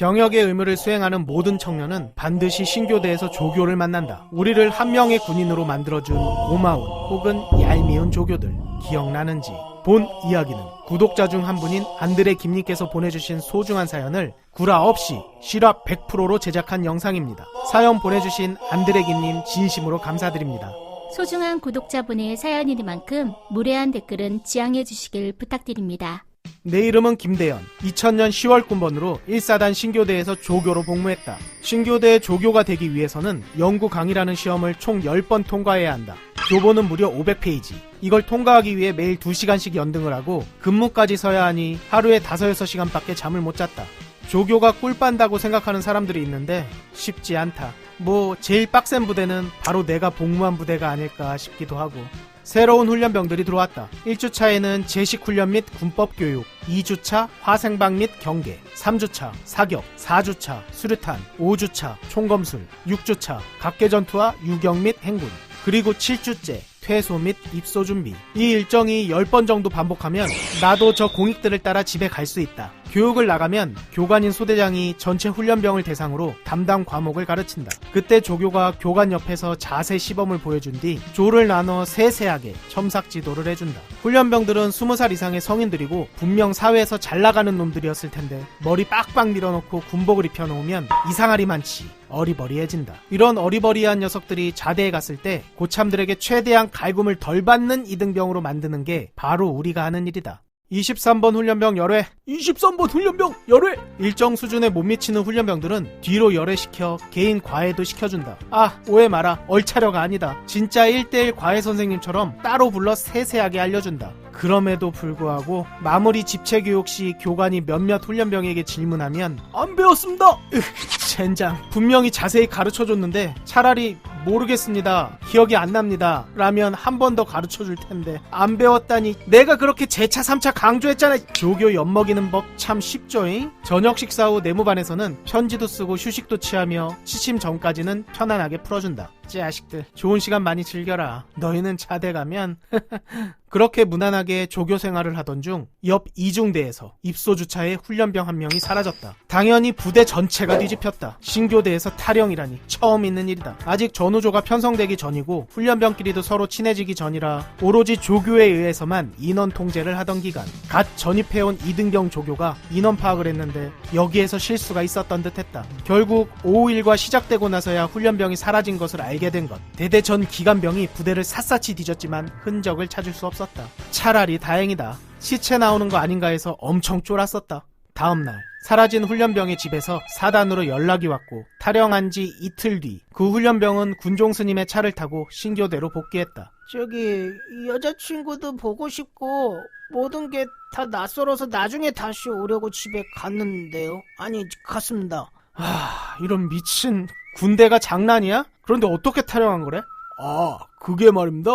병역의 의무를 수행하는 모든 청년은 반드시 신교대에서 조교를 만난다. 우리를 한 명의 군인으로 만들어준 고마운 혹은 얄미운 조교들 기억나는지. 본 이야기는 구독자 중 한 분인 안드레 김님께서 보내주신 소중한 사연을 구라 없이 실화 100%로 제작한 영상입니다. 사연 보내주신 안드레 김님 진심으로 감사드립니다. 소중한 구독자분의 사연이니만큼 무례한 댓글은 지양해 주시길 부탁드립니다. 내 이름은 김대현. 2000년 10월 군번으로 1사단 신교대에서 조교로 복무했다. 신교대 조교가 되기 위해서는 영구 강의라는 시험을 총 10번 통과해야 한다. 교보는 무려 500페이지. 이걸 통과하기 위해 매일 2시간씩 연등을 하고 근무까지 서야 하니 하루에 5, 6시간밖에 잠을 못 잤다. 조교가 꿀 빤다고 생각하는 사람들이 있는데 쉽지 않다. 뭐 제일 빡센 부대는 바로 내가 복무한 부대가 아닐까 싶기도 하고 새로운 훈련병들이 들어왔다. 1주차에는 제식 훈련 및 군법 교육, 2주차 화생방 및 경계, 3주차 사격, 4주차 수류탄, 5주차 총검술, 6주차 각계 전투와 유경 및 행군, 그리고 7주째 퇴소 및 입소 준비. 이 일정이 10번 정도 반복하면 나도 저 공익들을 따라 집에 갈 수 있다. 교육을 나가면 교관인 소대장이 전체 훈련병을 대상으로 담당 과목을 가르친다. 그때 조교가 교관 옆에서 자세 시범을 보여준 뒤 조를 나눠 세세하게 첨삭 지도를 해준다. 훈련병들은 20살 이상의 성인들이고 분명 사회에서 잘 나가는 놈들이었을 텐데 머리 빡빡 밀어놓고 군복을 입혀놓으면 이상하리 많지. 어리버리해진다. 이런 어리버리한 녀석들이 자대에 갔을 때 고참들에게 최대한 갈굼을 덜 받는 이등병으로 만드는 게 바로 우리가 하는 일이다. 23번 훈련병 열회. 23번 훈련병 열회. 일정 수준에 못 미치는 훈련병들은 뒤로 열회시켜 개인 과외도 시켜준다. 아 오해 마라. 얼차려가 아니다. 진짜 1대1 과외 선생님처럼 따로 불러 세세하게 알려준다. 그럼에도 불구하고 마무리 집체 교육 시 교관이 몇몇 훈련병에게 질문하면 안 배웠습니다. 으, 젠장. 분명히 자세히 가르쳐 줬는데 차라리 모르겠습니다. 기억이 안 납니다. 라면 한 번 더 가르쳐 줄 텐데. 안 배웠다니. 내가 그렇게 제차 3차 강조했잖아. 조교 엿먹이는 법 참 쉽죠잉? 저녁 식사 후 내무반에서는 편지도 쓰고 휴식도 취하며 취침 전까지는 편안하게 풀어준다. 자식들, 좋은 시간 많이 즐겨라. 너희는 자대 가면 그렇게 무난하게 조교 생활을 하던 중 옆 이중대에서 입소 주차에 훈련병 한 명이 사라졌다. 당연히 부대 전체가 뒤집혔다. 신교대에서 탈영이라니 처음 있는 일이다. 아직 전우조가 편성되기 전이고 훈련병끼리도 서로 친해지기 전이라 오로지 조교에 의해서만 인원 통제를 하던 기간 갓 전입해온 이등병 조교가 인원 파악을 했는데 여기에서 실수가 있었던 듯했다. 결국 5.5일과 시작되고 나서야 훈련병이 사라진 것을 알게 된 것. 대대 전 기관병이 부대를 샅샅이 뒤졌지만 흔적을 찾을 수 없었다. 차라리 다행이다. 시체 나오는 거 아닌가 해서 엄청 쫄았었다. 다음날 사라진 훈련병의 집에서 사단으로 연락이 왔고 탈영한 지 이틀 뒤 그 훈련병은 군종 스님의 차를 타고 신교대로 복귀했다. 저기 여자친구도 보고 싶고 모든 게 다 낯설어서 나중에 다시 오려고 집에 갔는데요. 아니 갔습니다. 아 이런 미친 군대가 장난이야? 그런데 어떻게 탈영한 거래? 아 그게 말입니다.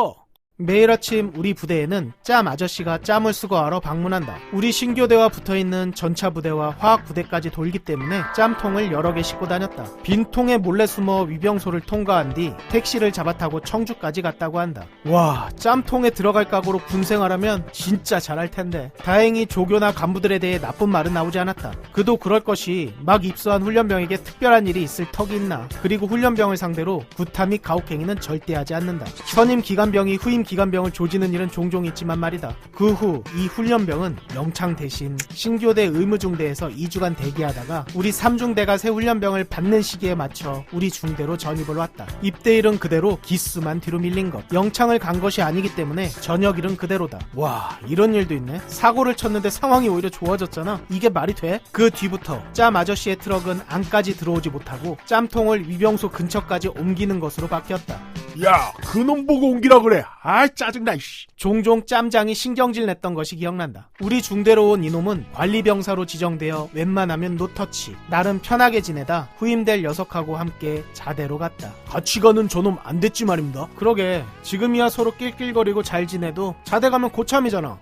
매일 아침 우리 부대에는 짬 아저씨가 짬을 쓰고 하러 방문한다. 우리 신교대와 붙어있는 전차 부대와 화학 부대까지 돌기 때문에 짬통을 여러 개 싣고 다녔다. 빈 통에 몰래 숨어 위병소를 통과한 뒤 택시를 잡아 타고 청주까지 갔다고 한다. 와, 짬통에 들어갈 각오로 군생활하면 진짜 잘할 텐데. 다행히 조교나 간부들에 대해 나쁜 말은 나오지 않았다. 그도 그럴 것이 막 입소한 훈련병에게 특별한 일이 있을 턱이 있나. 그리고 훈련병을 상대로 구타 및 가혹행위는 절대 하지 않는다. 선임 기관병이 후임 기관병을 조지는 일은 종종 있지만 말이다. 그 후 이 훈련병은 영창 대신 신교대 의무중대에서 2주간 대기하다가 우리 3중대가 새 훈련병을 받는 시기에 맞춰 우리 중대로 전입을 왔다. 입대일은 그대로 기수만 뒤로 밀린 것. 영창을 간 것이 아니기 때문에 저녁일은 그대로다. 와 이런 일도 있네. 사고를 쳤는데 상황이 오히려 좋아졌잖아. 이게 말이 돼? 그 뒤부터 짬 아저씨의 트럭은 안까지 들어오지 못하고 짬통을 위병소 근처까지 옮기는 것으로 바뀌었다. 야, 그놈 보고 옮기라 그래. 아, 짜증나, 씨. 종종 짬장이 신경질 냈던 것이 기억난다. 우리 중대로 온 이놈은 관리병사로 지정되어 웬만하면 노터치, 나름 편하게 지내다 후임될 녀석하고 함께 자대로 갔다. 같이 가는 저놈 안 됐지 말입니다. 그러게, 지금이야 서로 낄낄거리고 잘 지내도 자대 가면 고참이잖아.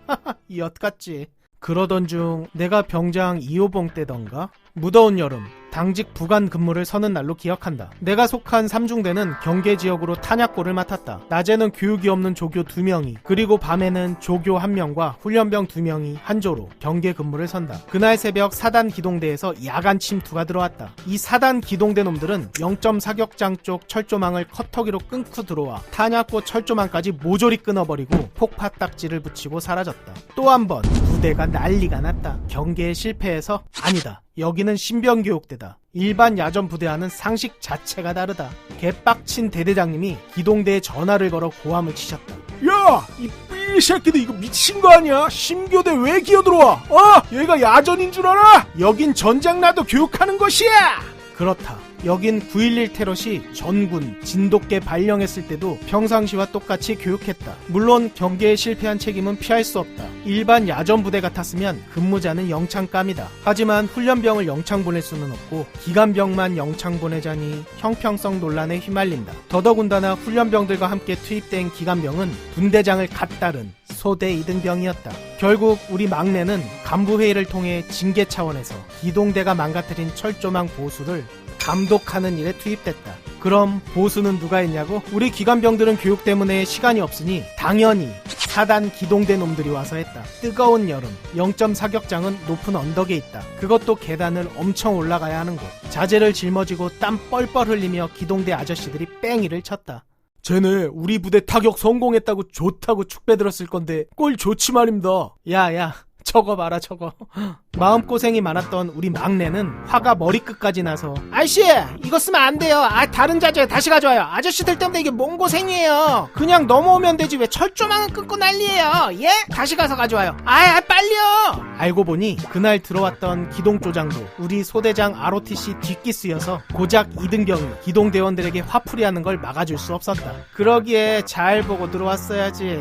이엿같지. 그러던 중 내가 병장 2호봉 때던가 무더운 여름 당직 부관 근무를 서는 날로 기억한다. 내가 속한 삼중대는 경계 지역으로 탄약고를 맡았다. 낮에는 교육이 없는 조교 2명이 그리고 밤에는 조교 1명과 훈련병 2명이 한조로 경계 근무를 선다. 그날 새벽 사단 기동대에서 야간 침투가 들어왔다. 이 사단 기동대 놈들은 0점 사격장 쪽 철조망을 커터기로 끊고 들어와 탄약고 철조망까지 모조리 끊어버리고 폭파 딱지를 붙이고 사라졌다. 또 한 번 부대가 난리가 났다. 경계에 실패해서 아니다. 여기는 신병교육대다. 일반 야전 부대와는 상식 자체가 다르다. 개빡친 대대장님이 기동대에 전화를 걸어 고함을 치셨다. 야! 이삐 새끼들 이거 미친 거 아니야? 신교대 왜 기어들어와? 어? 얘가 야전인 줄 알아? 여긴 전장 나도 교육하는 것이야! 그렇다. 여긴 9.11 테러 시 전군, 진돗개 발령했을 때도 평상시와 똑같이 교육했다. 물론 경계에 실패한 책임은 피할 수 없다. 일반 야전 부대 같았으면 근무자는 영창감이다. 하지만 훈련병을 영창 보낼 수는 없고 기간병만 영창 보내자니 형평성 논란에 휘말린다. 더더군다나 훈련병들과 함께 투입된 기간병은 분대장을 갓 따른 소대 이등병이었다. 결국 우리 막내는 간부회의를 통해 징계 차원에서 기동대가 망가뜨린 철조망 보수를 감독하는 일에 투입됐다. 그럼 보수는 누가 했냐고? 우리 기관병들은 교육 때문에 시간이 없으니 당연히 사단 기동대 놈들이 와서 했다. 뜨거운 여름, 0점 사격장은 높은 언덕에 있다. 그것도 계단을 엄청 올라가야 하는 곳. 자재를 짊어지고 땀 뻘뻘 흘리며 기동대 아저씨들이 뺑이를 쳤다. 쟤네 우리 부대 타격 성공했다고 좋다고 축배 들었을 건데 꼴 좋지 말입니다. 야야 저거 봐라 저거. 마음고생이 많았던 우리 막내는 화가 머리끝까지 나서 아저씨 이거 쓰면 안 돼요 아 다른 자재 다시 가져와요 아저씨들 때문에 이게 뭔 고생이에요 그냥 넘어오면 되지 왜 철조망을 끊고 난리예요 예? 다시 가서 가져와요 아, 아 빨리요 알고 보니 그날 들어왔던 기동조장도 우리 소대장 ROTC 뒷기수여서 고작 이등병이 기동대원들에게 화풀이하는 걸 막아줄 수 없었다. 그러기에 잘 보고 들어왔어야지.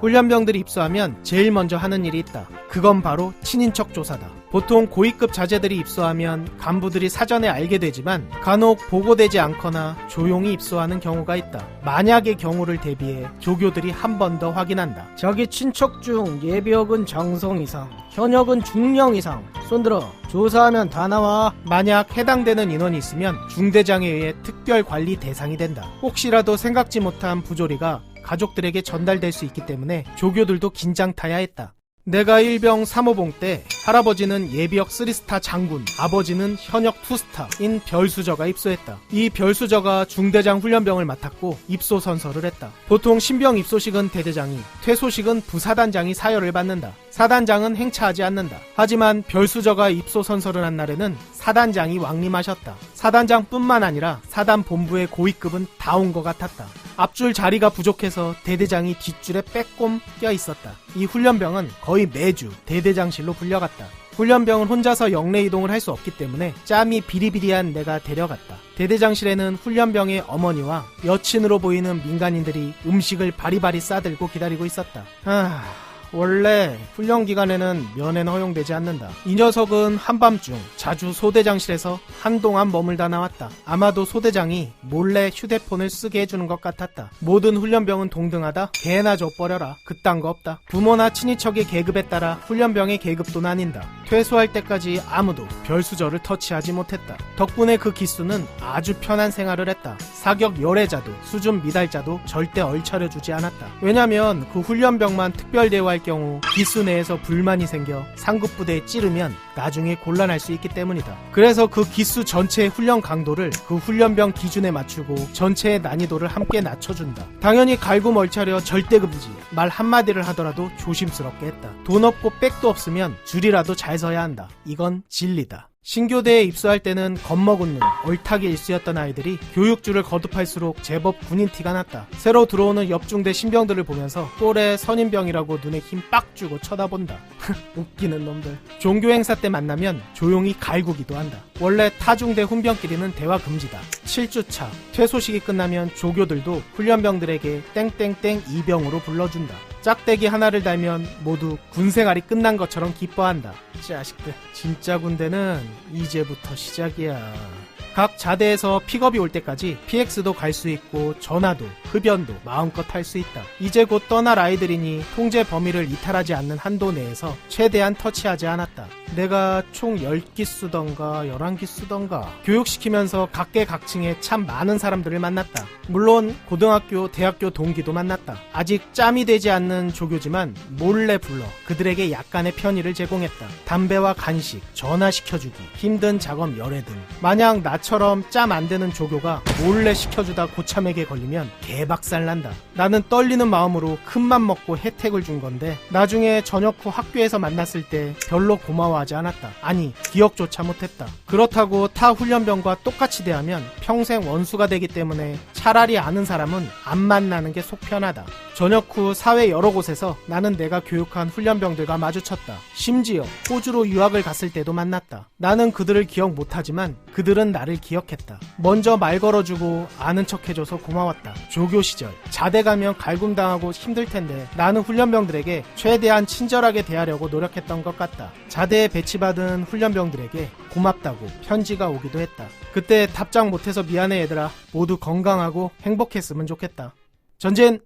훈련병들이 입소하면 제일 먼저 하는 일이 있다. 그건 바로 친인척 조사다. 보통 고위급 자제들이 입소하면 간부들이 사전에 알게 되지만 간혹 보고되지 않거나 조용히 입소하는 경우가 있다. 만약의 경우를 대비해 조교들이 한 번 더 확인한다. 저기 친척 중 예비역은 정성 이상 현역은 중령 이상 손들어 조사하면 다 나와 만약 해당되는 인원이 있으면 중대장에 의해 특별 관리 대상이 된다. 혹시라도 생각지 못한 부조리가 가족들에게 전달될 수 있기 때문에 조교들도 긴장 타야 했다. 내가 일병 3호봉 때 할아버지는 예비역 3스타 장군, 아버지는 현역 2스타인 별수저가 입소했다. 이 별수저가 중대장 훈련병을 맡았고 입소 선서를 했다. 보통 신병 입소식은 대대장이, 퇴소식은 부사단장이 사열을 받는다. 사단장은 행차하지 않는다. 하지만 별수저가 입소 선서를 한 날에는 사단장이 왕림하셨다. 사단장뿐만 아니라 사단 본부의 고위급은 다 온 것 같았다. 앞줄 자리가 부족해서 대대장이 뒷줄에 빼꼼 껴 있었다. 이 훈련병은 거의 매주 대대장실로 불려갔다. 훈련병은 혼자서 영내 이동을 할 수 없기 때문에 짬이 비리비리한 내가 데려갔다. 대대장실에는 훈련병의 어머니와 여친으로 보이는 민간인들이 음식을 바리바리 싸들고 기다리고 있었다. 아... 원래 훈련 기간에는 면회는 허용되지 않는다. 이 녀석은 한밤중 자주 소대장실에서 한동안 머물다 나왔다. 아마도 소대장이 몰래 휴대폰을 쓰게 해주는 것 같았다. 모든 훈련병은 동등하다. 개나 줘버려라. 그딴 거 없다. 부모나 친인척의 계급에 따라 훈련병의 계급도 나뉜다. 퇴소할 때까지 아무도 별수저를 터치하지 못했다. 덕분에 그 기수는 아주 편한 생활을 했다. 사격 열애자도 수준 미달자도 절대 얼차려 주지 않았다. 왜냐면 그 훈련병만 특별 대우할 경우 기수 내에서 불만이 생겨 상급 부대에 찌르면 나중에 곤란할 수 있기 때문이다. 그래서 그 기수 전체의 훈련 강도를 그 훈련병 기준에 맞추고 전체의 난이도를 함께 낮춰준다. 당연히 갈구멀차려 절대 금지. 말 한마디를 하더라도 조심스럽게 했다. 돈 없고 백도 없으면 줄이라도 잘 서야 한다. 이건 진리다. 신교대에 입소할 때는 겁먹은 눈, 얼타기 일수였던 아이들이 교육줄을 거듭할수록 제법 군인 티가 났다. 새로 들어오는 옆중대 신병들을 보면서 또래 선임병이라고 눈에 힘 빡 주고 쳐다본다. 웃기는 놈들. 종교 행사 때 만나면 조용히 갈구기도 한다. 원래 타중대 훈병끼리는 대화 금지다. 7주차 퇴소식이 끝나면 조교들도 훈련병들에게 땡땡땡 이병으로 불러준다. 짝대기 하나를 달면 모두 군생활이 끝난 것처럼 기뻐한다. 자식들, 진짜 군대는 이제부터 시작이야. 각 자대에서 픽업이 올 때까지 PX도 갈 수 있고 전화도 흡연도 마음껏 할 수 있다. 이제 곧 떠날 아이들이니 통제 범위를 이탈하지 않는 한도 내에서 최대한 터치하지 않았다. 내가 총 10기 쓰던가 11기 쓰던가 교육시키면서 각계각층에 참 많은 사람들을 만났다. 물론 고등학교, 대학교 동기도 만났다. 아직 짬이 되지 않는 조교지만 몰래 불러 그들에게 약간의 편의를 제공했다. 담배와 간식, 전화시켜주기, 힘든 작업 열애 등. 만약 나처럼 짬안 되는 조교가 몰래 시켜주다 고참에게 걸리면 개박살 난다. 나는 떨리는 마음으로 큰맘 먹고 혜택을 준 건데 나중에 저녁 후 학교에서 만났을 때 별로 고마워하지 않았다. 아니 기억조차 못했다. 그렇다고 타 훈련병과 똑같이 대하면 평생 원수가 되기 때문에 차라리 아는 사람은 안 만나는 게 속 편하다. 저녁 후 사회 여러 곳에서 나는 내가 교육한 훈련병들과 마주쳤다. 심지어 호주로 유학을 갔을 때도 만났다. 나는 그들을 기억 못하지만 그들은 나를 기억했다. 먼저 말 걸어주고 아는 척 해줘서 고마웠다. 조교 시절 자대 가면 갈굼당하고 힘들 텐데 나는 훈련병들에게 최대한 친절하게 대하려고 노력했던 것 같다. 자대에 배치받은 훈련병들에게 고맙다고 편지가 오기도 했다. 그때 답장 못해서 미안해 얘들아. 모두 건강하고 행복했으면 좋겠다. 전진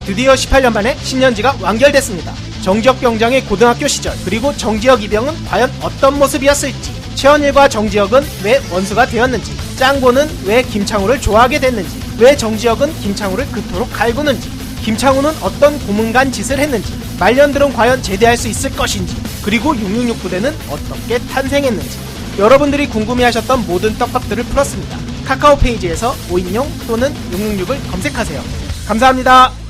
드디어 18년 만에 신년지가 완결됐습니다. 정지혁 병장의 고등학교 시절 그리고 정지혁 이병은 과연 어떤 모습이었을지 최원일과 정지혁은 왜 원수가 되었는지 짱보는 왜 김창우를 좋아하게 됐는지 왜 정지혁은 김창우를 그토록 갈구는지 김창우는 어떤 고문간 짓을 했는지 말년들은 과연 제대할 수 있을 것인지 그리고 666 부대는 어떻게 탄생했는지 여러분들이 궁금해하셨던 모든 떡밥들을 풀었습니다. 카카오 페이지에서 5인용 또는 666을 검색하세요. 감사합니다.